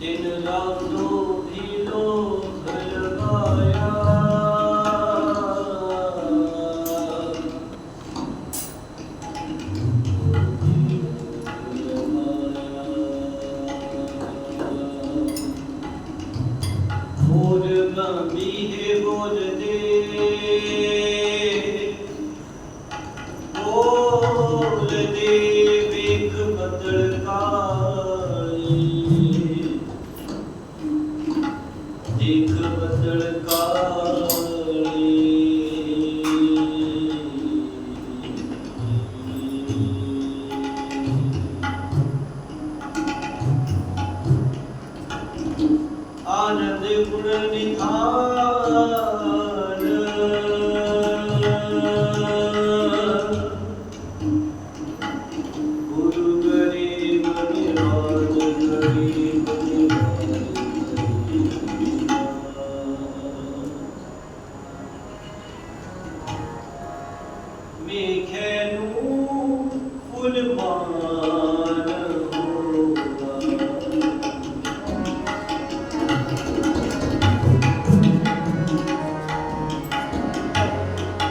ਦਿਨ ਰਾਤ ਨੂੰ ਭੀਲੋ ਖਲਵਾਇਆ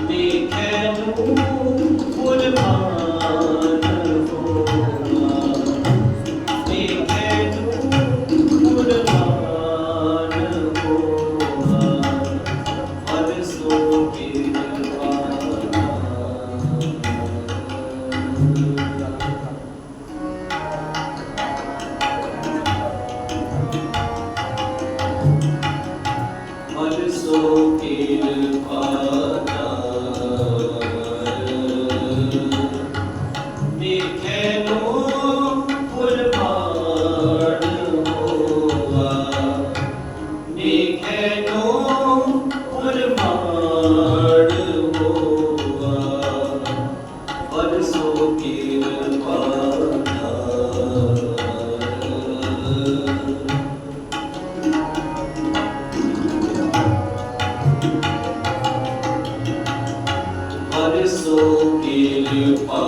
me can. ਦੇਖੈ ਨੂੰ ਪਰਮਾਣ ਹੋਵਾ ਵਰਸੋ ਕਿਰਪਾ ਵਰਸੋ ਕਿਰਪਾ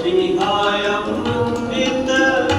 I am with the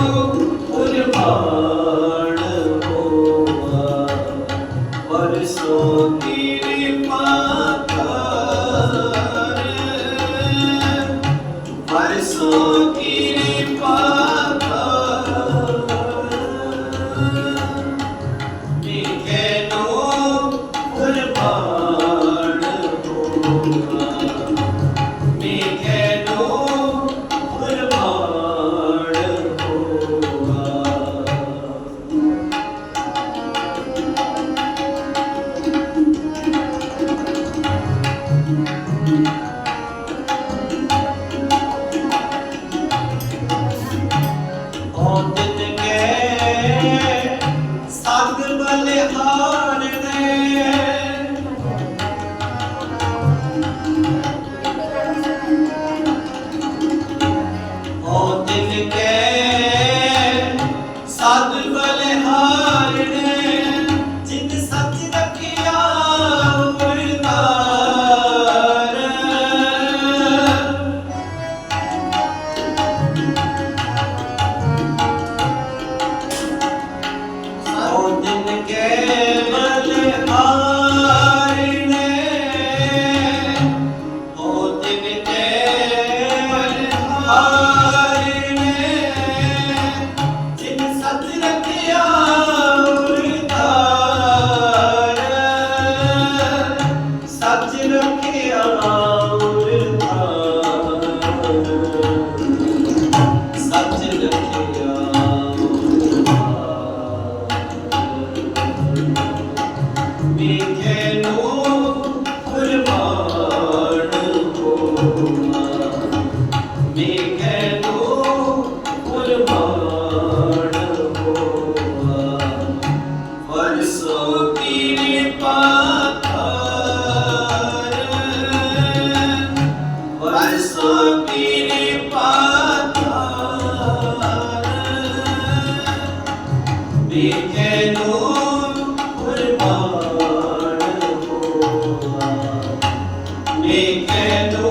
heart. Me quedo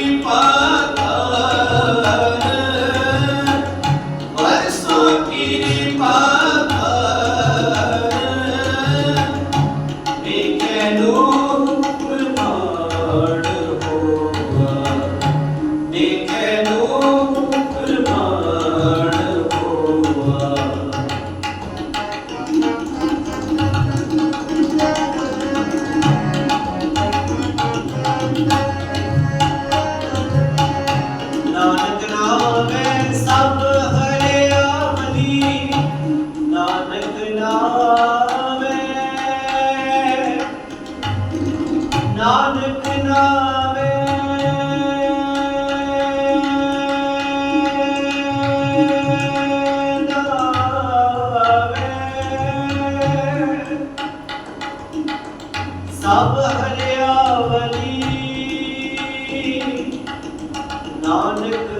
non-negotiable.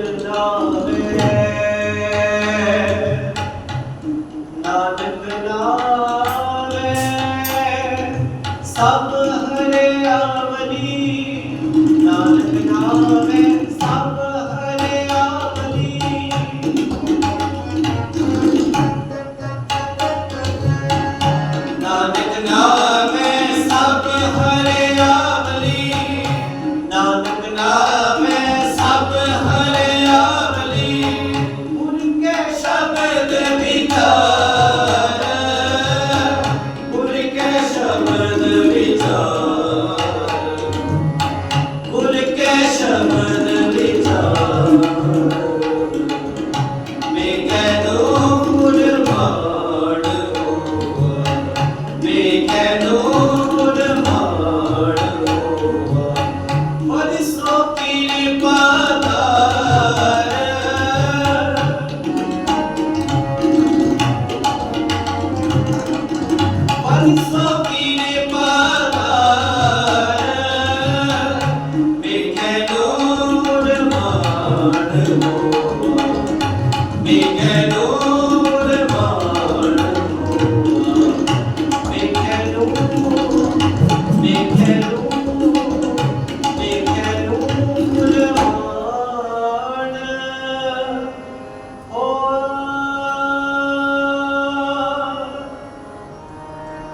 Dinero